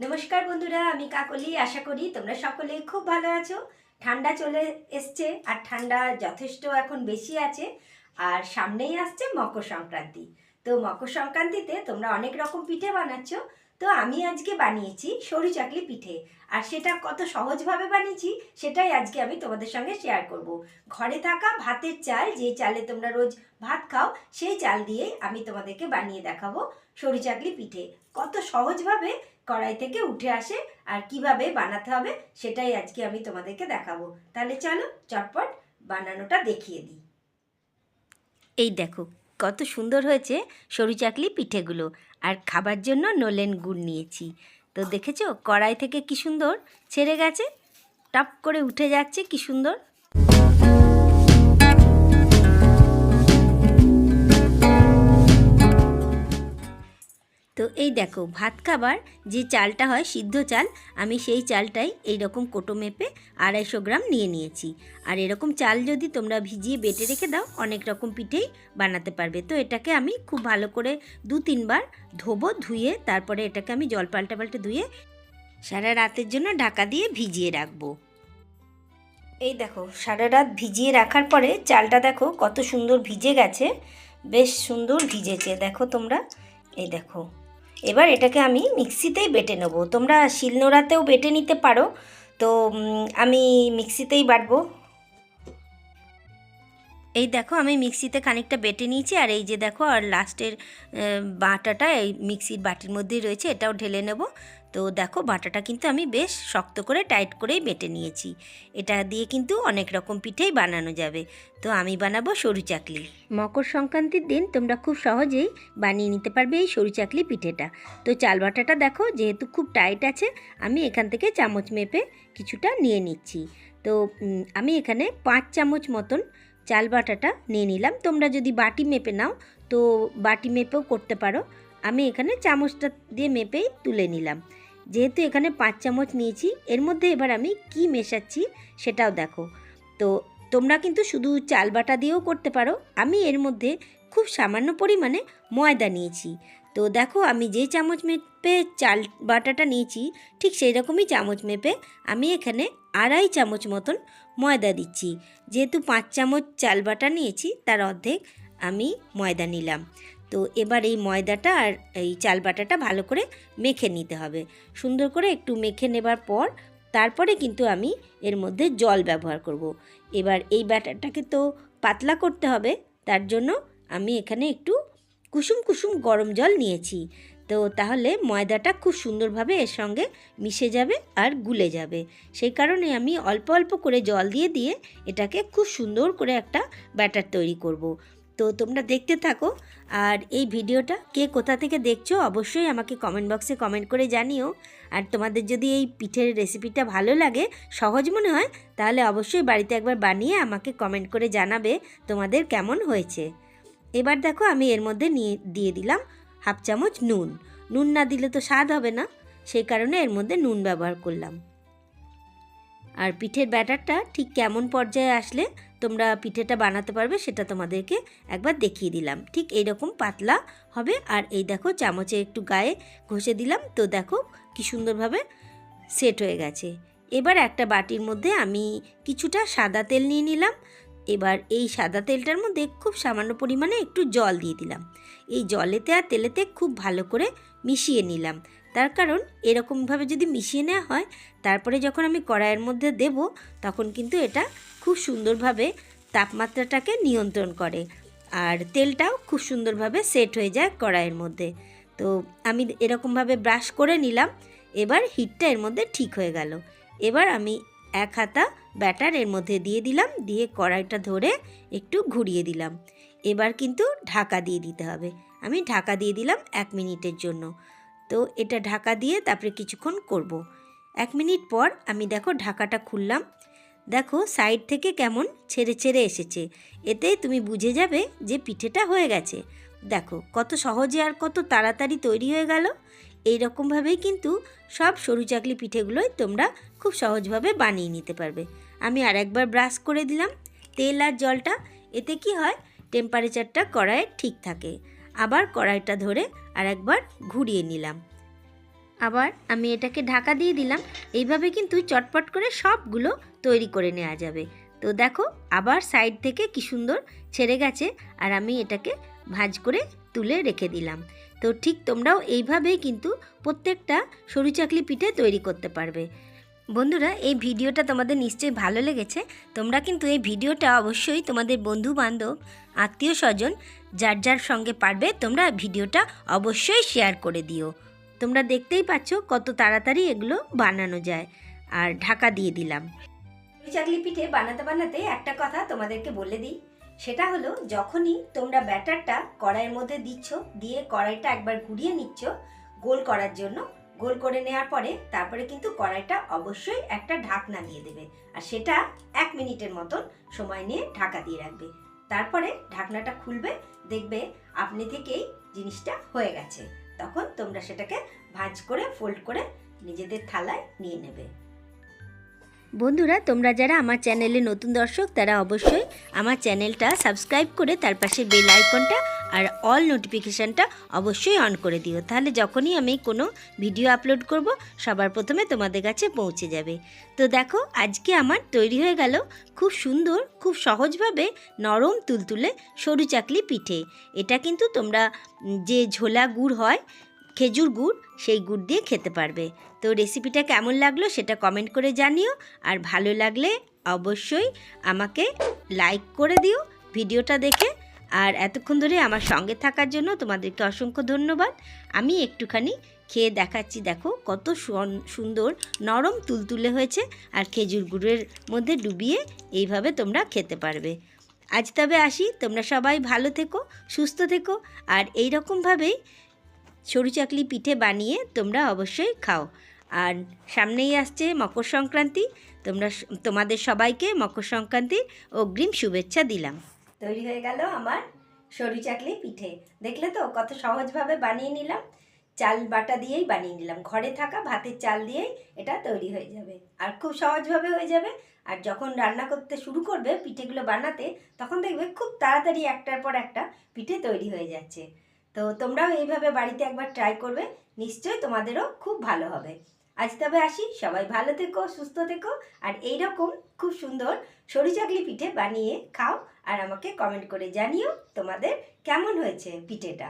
নমস্কার বন্ধুরা, আমি কাকলি, আশা করি তোমরা সকলেই খুব ভালো আছো। ঠান্ডা চলে এসছে আর ঠান্ডা যথেষ্ট এখন বেশি আছে আর সামনেই আসছে মকর সংক্রান্তি। তো মকর সংক্রান্তিতে তোমরা অনেক রকম পিঠে বানাচ্ছ। তো আমি আজকে বানিয়েছি সরু চাকলি পিঠে। আর সেটা কত সহজভাবে বানিয়েছি, সেটাই আজকে আমি তোমাদের সঙ্গে শেয়ার করব। ঘরে থাকা ভাতের চাল, যে চালে তোমরা রোজ ভাত খাও, সেই চাল দিয়েই আমি তোমাদেরকে বানিয়ে দেখাবো সরু চাকলি পিঠে। কত সহজভাবে কড়াই থেকে উঠে আসে আর কীভাবে বানাতে হবে, সেটাই আজকে আমি তোমাদেরকে দেখাবো। তাহলে চলো চটপট বানানোটা দেখিয়ে দিই। এই দেখো, কত সুন্দর হয়েছে সরু চাকলি পিঠেগুলো। আর খাবার জন্য নলেন গুড় নিয়েছি। তো দেখেছ? কড়াই থেকে কি সুন্দর? ছেড়ে গেছে। টপ করে উঠে যাচ্ছে কি সুন্দর? তো এই দেখো, ভাত খাবার, যে চালটা হয় সিদ্ধ চাল, আমি সেই চালটাই এই রকম কোটো মেপে আড়াইশো গ্রাম নিয়ে নিয়েছি। আর এরকম চাল যদি তোমরা ভিজিয়ে বেটে রেখে দাও, অনেক রকম পিঠেই বানাতে পারবে। তো এটাকে আমি খুব ভালো করে দু তিনবার ধোবো, ধুয়ে তারপরে এটাকে আমি জল পাল্টা পাল্টে ধুয়ে সারা রাতের জন্য ঢাকা দিয়ে ভিজিয়ে রাখব। এই দেখো, সারা রাত ভিজিয়ে রাখার পরে চালটা দেখো কত সুন্দর ভিজে গেছে, বেশ সুন্দর ভিজেছে। দেখো তোমরা, এই দেখো। এবার এটাকে আমি মিক্সিতেই বেটে নেব। তোমরা শিলনোড়াতেও বেটে নিতে পারো। তো আমি মিক্সিতেই বাটবো। এই দেখো আমি মিক্সিতে খানিকটা বেটে নিয়েছি, আর এই যে দেখো, আর লাস্টের বাটাটা এই মিক্সির বাটির মধ্যেই রয়েছে, এটাও ঢেলে নেব। তো দেখো, বাটাটা কিন্তু আমি বেশ শক্ত করে, টাইট করেই বেটে নিয়েছি। এটা দিয়ে কিন্তু অনেক রকম পিঠেই বানানো যাবে। তো আমি বানাবো সরু চাকলি। মকর সংক্রান্তির দিন তোমরা খুব সহজেই বানিয়ে নিতে পারবে এই সরু চাকলি পিঠেটা। তো চাল বাটাটা দেখো, যেহেতু খুব টাইট আছে, আমি এখান থেকে চামচ মেপে কিছুটা নিয়ে নিচ্ছি। তো আমি এখানে পাঁচ চামচ মতন চাল বাটাটা নিয়ে নিলাম। তোমরা যদি বাটি মেপে নাও, তো বাটি মেপেও করতে পারো। আমি এখানে চামচটা দিয়ে মেপেই তুলে নিলাম। যেহেতু এখানে পাঁচ চামচ নিয়েছি, এর মধ্যে এবার আমি কি মেশাচ্ছি সেটাও দেখো। তো তোমরা কিন্তু শুধু চাল বাটা দিয়েও করতে পারো। আমি এর মধ্যে খুব সামান্য পরিমাণে ময়দা নিয়েছি। তো দেখো, আমি যে চামচ মেপে চাল বাটাটা নিয়েছি, ঠিক সেই রকমই চামচ মেপে আমি এখানে আড়াই চামচ মতন ময়দা দিচ্ছি। যেহেতু পাঁচ চামচ চাল বাটা নিয়েছি, তার অর্ধেক আমি ময়দা নিলাম। তো এবার এই ময়দাটা আর এই চাল বাটাটা ভালো করে মেখে নিতে হবে। সুন্দর করে একটু মেখে নেবার পর, তারপরে কিন্তু আমি এর মধ্যে জল ব্যবহার করব। এবার এই ব্যাটারটাকে তো পাতলা করতে হবে, তার জন্য আমি এখানে একটু কুসুম কুসুম গরম জল নিয়েছি। তো তাহলে ময়দাটা খুব সুন্দরভাবে এর সঙ্গে মিশে যাবে আর গুলে যাবে। সেই কারণে আমি অল্প অল্প করে জল দিয়ে দিয়ে এটাকে খুব সুন্দর করে একটা ব্যাটার তৈরি করব। তো তোমরা দেখতে থাকো। আর এই ভিডিওটা কে কোথা থেকে দেখছ অবশ্যই আমাকে কমেন্ট বক্সে কমেন্ট করে জানিও। আর তোমাদের যদি এই পিঠের রেসিপিটা ভালো লাগে, সহজ মনে হয়, তাহলে অবশ্যই বাড়িতে একবার বানিয়ে আমাকে কমেন্ট করে জানাবে তোমাদের কেমন হয়েছে। এবার দেখো আমি এর মধ্যে নিয়ে, দিয়ে দিলাম হাফ চামচ নুন। নুন না দিলে তো স্বাদ হবে না। সেই কারণে এর মধ্যে নুন ব্যবহার করলাম। আর পিঠের ব্যাটারটা ঠিক কেমন পর্যায়ে আসলে তোমরা পিঠেটা বানাতে পারবে সেটা তোমাদেরকে একবার দেখিয়ে দিলাম। ঠিক এইরকম পাতলা হবে। আর এই দেখো চামচে একটু গায়ে ঘষে দিলাম। তো দেখো কি সুন্দরভাবে সেট হয়ে গেছে। এবার একটা বাটির মধ্যে আমি কিছুটা সাদা তেল নিয়ে নিলাম। এবার এই সাদা তেলটার মধ্যে খুব সামান্য পরিমাণে একটু জল দিয়ে দিলাম। এই জলেতে আর তেলেতে খুব ভালো করে মিশিয়ে নিলাম। তার কারণ এরকমভাবে যদি মিশিয়ে নেওয়া হয়, তারপরে যখন আমি কড়াইয়ের মধ্যে দেব, তখন কিন্তু এটা খুব সুন্দরভাবে তাপমাত্রাটাকে নিয়ন্ত্রণ করে। আর তেলটাও খুব সুন্দরভাবে সেট হয়ে যায় কড়াইয়ের মধ্যে। তো আমি এরকমভাবে ব্রাশ করে নিলাম। এবার হিটটা এর মধ্যে ঠিক হয়ে গেল। এবার আমি এক হাতা ব্যাটার এর মধ্যে দিয়ে দিলাম, দিয়ে কড়াইটা ধরে একটু ঘুরিয়ে দিলাম। এবার কিন্তু ঢাকা দিয়ে দিতে হবে। আমি ঢাকা দিয়ে দিলাম এক মিনিটের জন্য। তো এটা ঢাকা দিয়ে তারপরে কিছুক্ষণ করব। এক মিনিট পর আমি দেখো ঢাকাটা খুললাম। দেখো সাইড থেকে কেমন ছেড়ে ছেড়ে এসেছে। এতে তুমি বুঝে যাবে যে পিঠেটা হয়ে গেছে। দেখো কত সহজে আর কত তাড়াতাড়ি তৈরি হয়ে গেল। এই রকমভাবেই কিন্তু সব সরু চাকলি পিঠেগুলোই তোমরা খুব সহজভাবে বানিয়ে নিতে পারবে। আমি আর একবার ব্রাশ করে দিলাম। তেল আর জলটা, এতে কি হয়? টেম্পারেচারটা কড়াইয়ে ঠিক থাকে। আবার কড়াইটা ধরে আর একবার ঘুরিয়ে নিলাম। আবার আমি এটাকে ঢাকা দিয়ে দিলাম। এইভাবে কিন্তু চটপট করে সবগুলো তৈরি করে নেওয়া যাবে। তো দেখো, আবার সাইড থেকে কি সুন্দর ছেড়ে গেছে আর আমি এটাকে ভাজ করে তুলে রেখে দিলাম। তো ঠিক তোমরাও এইভাবেই কিন্তু প্রত্যেকটা সরু চাকলি পিঠে তৈরি করতে পারবে। বন্ধুরা, এই ভিডিওটা তোমাদের নিশ্চয়ই ভালো লেগেছে। তোমরা কিন্তু এই ভিডিওটা অবশ্যই তোমাদের বন্ধু বান্ধব আত্মীয় স্বজন যার যার সঙ্গে পারবে, তোমরা ভিডিওটা অবশ্যই শেয়ার করে দিও। তোমরা দেখতেই পাচ্ছ কত তাড়াতাড়ি এগুলো বানানো যায়। আর ঢাকা দিয়ে দিলাম। চাকলি পিঠে বানাতে বানাতে একটা কথা তোমাদেরকে বলে দিই। সেটা হলো, যখনই তোমরা ব্যাটারটা কড়াইয়ের মধ্যে দিচ্ছ, দিয়ে কড়াইটা একবার ঘুরিয়ে নিচ্ছ, গোল করার জন্য গোল করে নেওয়ার পরে তারপরে কিন্তু কড়াইটা অবশ্যই একটা ঢাকনা দিয়ে দেবে। আর সেটা এক মিনিটের মতন সময় নিয়ে ঢাকা দিয়ে রাখবে। তারপরে ঢাকনাটা খুলবে, দেখবে আপনি থেকেই জিনিসটা হয়ে গেছে। তখন তোমরা সেটাকে ভাঁজ করে ফোল্ড করে নিজেদের থালায় নিয়ে নেবে। বন্ধুরা, তোমরা যারা আমার চ্যানেলে নতুন দর্শক, তারা অবশ্যই আমার চ্যানেলটা সাবস্ক্রাইব করে তার পাশে বেল আইকনটা আর অল নোটিফিকেশানটা অবশ্যই অন করে দিও। তাহলে যখনই আমি কোনো ভিডিও আপলোড করব, সবার প্রথমে তোমাদের কাছে পৌঁছে যাবে। তো দেখো, আজকে আমার তৈরি হয়ে গেল খুব সুন্দর, খুব সহজভাবে নরম তুলতুলে সরু চাকলি পিঠে। এটা কিন্তু তোমরা যে ঝোলা গুড় হয়, খেজুর গুড়, সেই গুড় দিয়ে খেতে পারবে। তো রেসিপিটা কেমন লাগল সেটা কমেন্ট করে জানিও। আর ভালো লাগলে অবশ্যই আমাকে লাইক করে দিও। ভিডিওটা দেখে আর এতক্ষণ ধরে আমার সঙ্গে থাকার জন্য তোমাদেরকে অসংখ্য ধন্যবাদ। আমি একটুখানি খেয়ে দেখাচ্ছি, দেখো কত সুন্দর নরম তুলতুলে হয়েছে আর খেজুর গুড়ের মধ্যে ডুবিয়ে এইভাবে তোমরা খেতে পারবে। আজ তবে আসি, তোমরা সবাই ভালো থেকো, সুস্থ থেকো আর এই রকমভাবেই সরু চাকলি পিঠে বানিয়ে তোমরা অবশ্যই খাও। আর সামনেই আসছে মকর সংক্রান্তি, তোমরা তোমাদের সবাইকে মকর সংক্রান্তির অগ্রিম শুভেচ্ছা দিলাম। তৈরি হয়ে গেল আমার সরু চাকলি পিঠে। দেখলে তো কত সহজভাবে বানিয়ে নিলাম। চাল বাটা দিয়েই বানিয়ে নিলাম। ঘরে থাকা ভাতের চাল দিয়েই এটা তৈরি হয়ে যাবে। আর খুব সহজভাবে হয়ে যাবে। আর যখন রান্না করতে শুরু করবে পিঠেগুলো বানাতে, তখন দেখবে খুব তাড়াতাড়ি একটার পর একটা পিঠে তৈরি হয়ে যাচ্ছে। তো তোমরাও এইভাবে বাড়িতে একবার ট্রাই করবে, নিশ্চয়ই তোমাদেরও খুব ভালো হবে। আজ তবে আসি। সবাই ভালো থেকো, সুস্থ থেকো। আর এইরকম খুব সুন্দর সরু চাকলি পিঠে বানিয়ে খাও। আর আমাকে কমেন্ট করে জানিও তোমাদের কেমন হয়েছে পিঠেটা।